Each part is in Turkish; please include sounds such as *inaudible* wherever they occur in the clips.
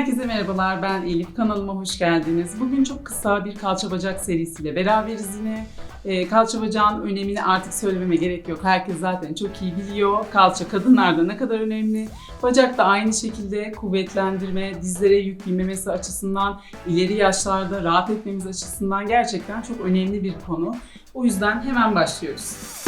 Herkese merhabalar, ben Elif. Kanalıma hoş geldiniz. Bugün çok kısa bir kalça bacak serisiyle beraberiz yine. Ee, kalça bacağın önemini artık söylememe gerek yok. Herkes zaten çok iyi biliyor. Kalça kadınlarda ne kadar önemli. Bacak da aynı şekilde kuvvetlendirme, dizlere yük binmemesi açısından, ileri yaşlarda rahat etmemiz açısından gerçekten çok önemli bir konu. O yüzden hemen başlıyoruz.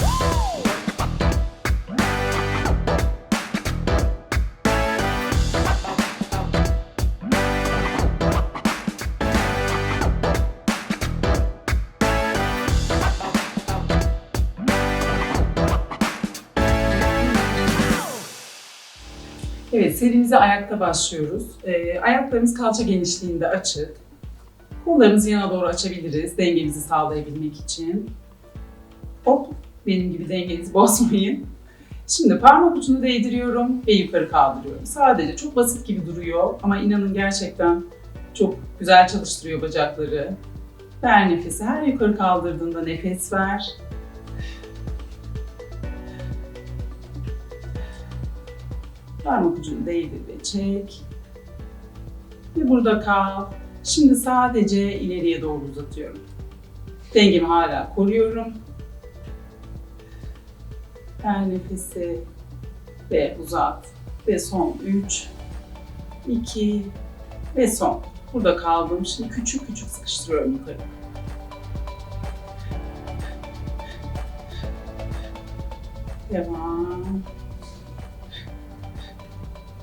Evet, serimize ayakta başlıyoruz. Ee, ayaklarımız kalça genişliğinde açık. Kollarımızı yana doğru açabiliriz dengemizi sağlayabilmek için. Hop, benim gibi dengenizi *laughs* bozmayın. Şimdi parmak ucunu değdiriyorum ve yukarı kaldırıyorum. Sadece çok basit gibi duruyor ama inanın gerçekten çok güzel çalıştırıyor bacakları. Ver nefesi. Her yukarı kaldırdığında nefes ver. Parmak ucunu değdir ve çek. Ve burada kal. Şimdi sadece ileriye doğru uzatıyorum. Dengemi hala koruyorum. Ver nefesi ve uzat. Ve son 3, 2 ve son. Burada kaldım. Şimdi küçük küçük sıkıştırıyorum yukarı. Devam.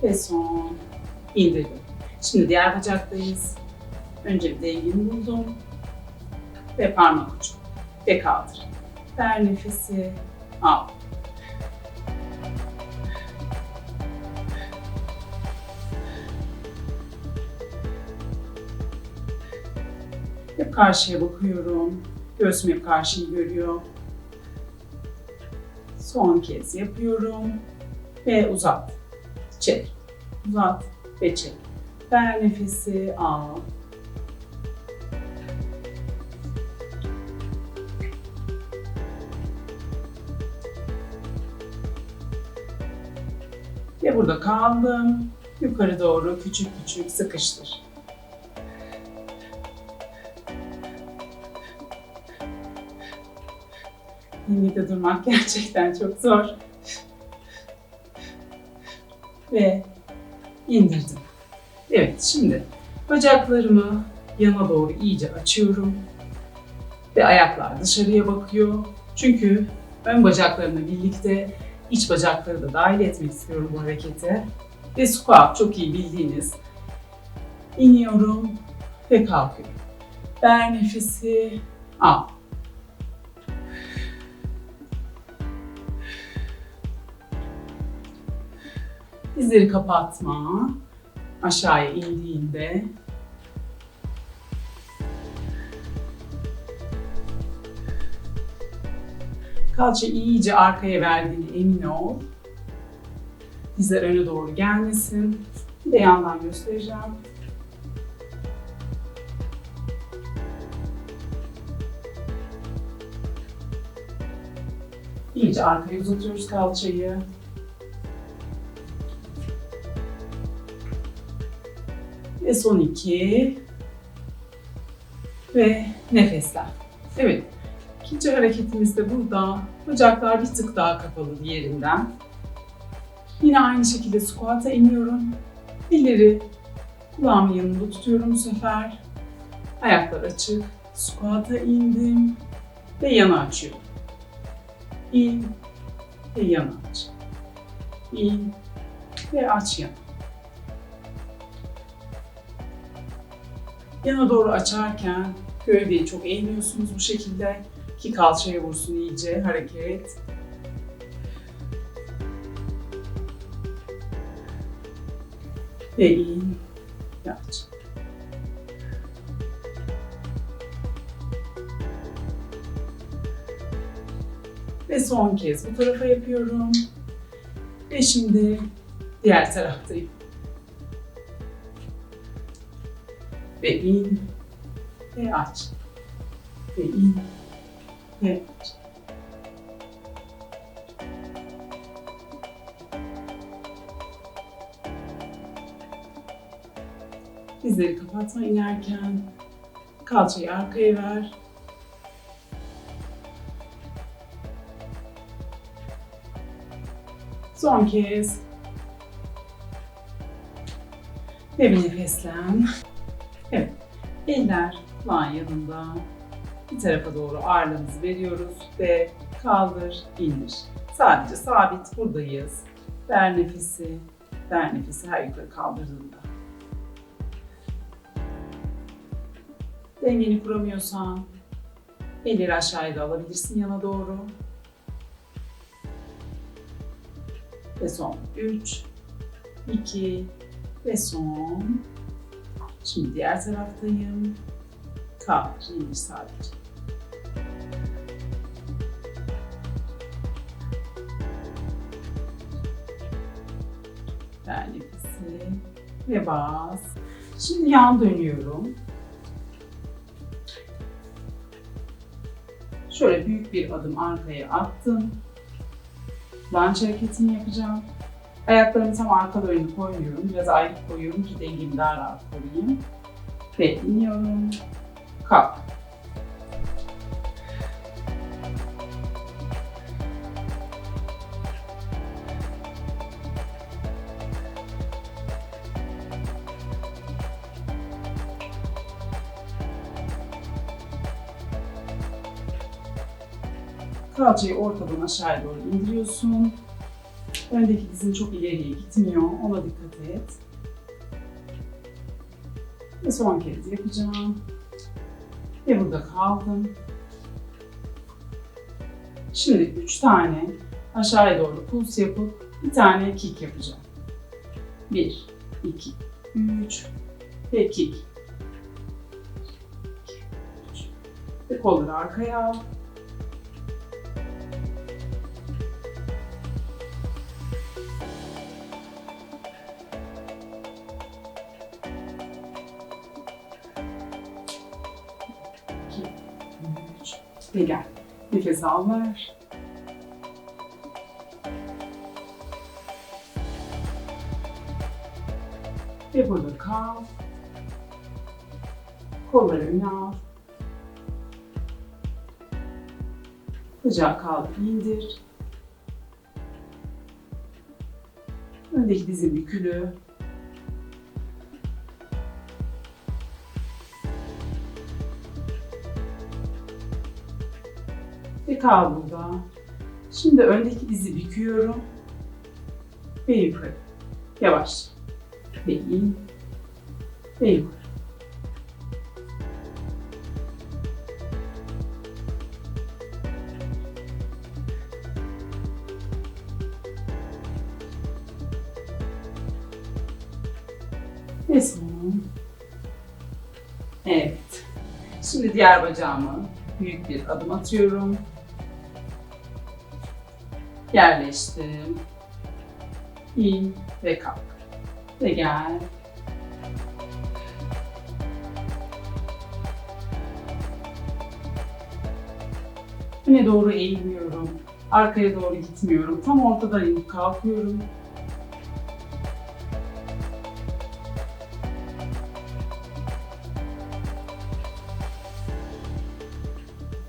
Ve son. indirdim. Şimdi diğer bacaktayız. Önce bir dengemi buldum. Ve parmak ucu. Ve kaldır. Ver nefesi. Al. Hep karşıya bakıyorum. Göğsüm hep karşıyı görüyor. Son kez yapıyorum. Ve uzat. Çek. Uzat ve çek. Ver nefesi al. Ve burada kaldım. Yukarı doğru küçük küçük sıkıştır. Dengede durmak *laughs* gerçekten çok zor. Ve indirdim. Evet şimdi bacaklarımı yana doğru iyice açıyorum. Ve ayaklar dışarıya bakıyor. Çünkü ön bacaklarımla birlikte iç bacakları da dahil etmek istiyorum bu harekete. Ve squat çok iyi bildiğiniz. İniyorum ve kalkıyorum. Ver nefesi, al. Dizleri kapatma. Aşağıya indiğinde kalça iyice arkaya verdiğini emin ol. Dizler öne doğru gelmesin. Bir de yandan göstereceğim. İyice arkaya uzatıyoruz kalçayı. Ve son iki. Ve nefesler. Evet. İkinci hareketimiz de burada. Bacaklar bir tık daha kapalı yerinden. Yine aynı şekilde squat'a iniyorum. Elleri kulağımın yanında tutuyorum bu sefer. Ayaklar açık. Squat'a indim. Ve yana açıyorum. İn ve yana aç. İn ve aç yana. Yana doğru açarken gövdeyi çok eğmiyorsunuz bu şekilde ki kalçaya vursun iyice hareket. Ve in ve. Ve son kez bu tarafa yapıyorum. Ve şimdi diğer taraftayım. Ve in ve aç. Ve in ve aç. Dizleri kapatma inerken. Kalçayı arkaya ver. Son kez. Ve bir nefeslen. Eller kulağın yanında. Bir tarafa doğru ağırlığımızı veriyoruz ve kaldır, indir. Sadece sabit buradayız. Ver nefesi, ver nefesi her yukarı kaldırdığında. Dengeni kuramıyorsan elleri aşağıya da alabilirsin yana doğru. Ve son 3, 2 ve son. Şimdi diğer taraftayım. Kaldır, indir sadece. Ver nefesi ve bas. Şimdi yan dönüyorum. Şöyle büyük bir adım arkaya attım. Lunge hareketini yapacağım. Ayaklarımı tam arka önüne koymuyorum. Biraz ayrı koyuyorum ki dengemi daha rahat koruyayım. Ve iniyorum. Kalk. Kalçayı ortadan aşağıya doğru indiriyorsun. Öndeki dizin çok ileriye gitmiyor. Ona dikkat et. Ve son kez yapacağım. Ve burada kaldım. Şimdi üç tane aşağıya doğru puls yapıp bir tane kick yapacağım. Bir, iki, üç ve kick. İki, üç. Ve kolları arkaya al. Ve gel. Nefes al ver. Ve burada kal. Kolları öne al. Bacağı kaldır, indir. Öndeki dizin bükülü. Ve kal burada. Şimdi öndeki dizi büküyorum. Ve yukarı. Yavaş. Ve in. Ve yukarı. Ve son. Evet. Şimdi diğer bacağımı büyük bir adım atıyorum. Yerleştim. İn ve kalk. Ve gel. Öne doğru eğilmiyorum. Arkaya doğru gitmiyorum. Tam ortadayım. Kalkıyorum.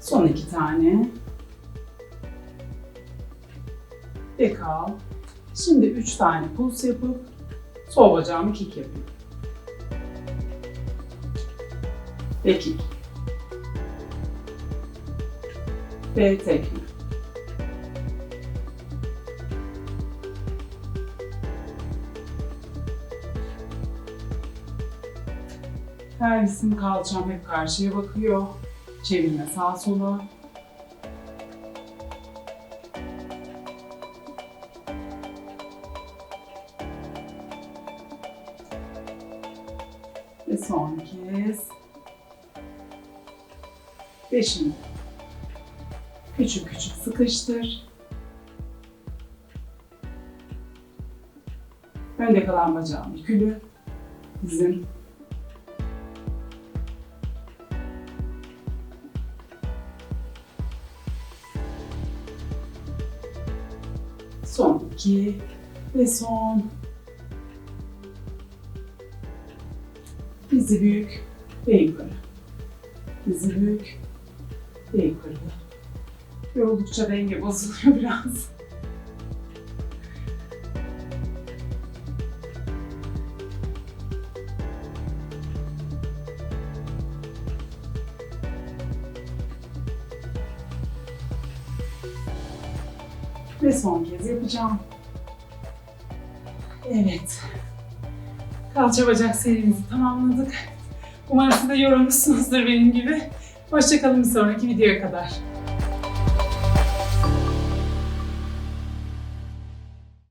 Son iki tane. Ve kal. Şimdi üç tane puls yapıp sol bacağımı kick yapıyorum. Ve kick. Ve tekme. Pelvisim, kalçam hep karşıya bakıyor. Çevirme sağa sola. Son kez. Ve şimdi küçük küçük sıkıştır. Önde kalan bacağım yükülü. Dizim Son iki ve son Dizi büyük ve yukarı. Dizi büyük ve yukarı. Yoruldukça denge bozuluyor *laughs* biraz. Ve son kez yapacağım. Evet. Kalça bacak serimizi tamamladık. Umarım siz de yorulmuşsunuzdur benim gibi. Hoşçakalın bir sonraki videoya kadar.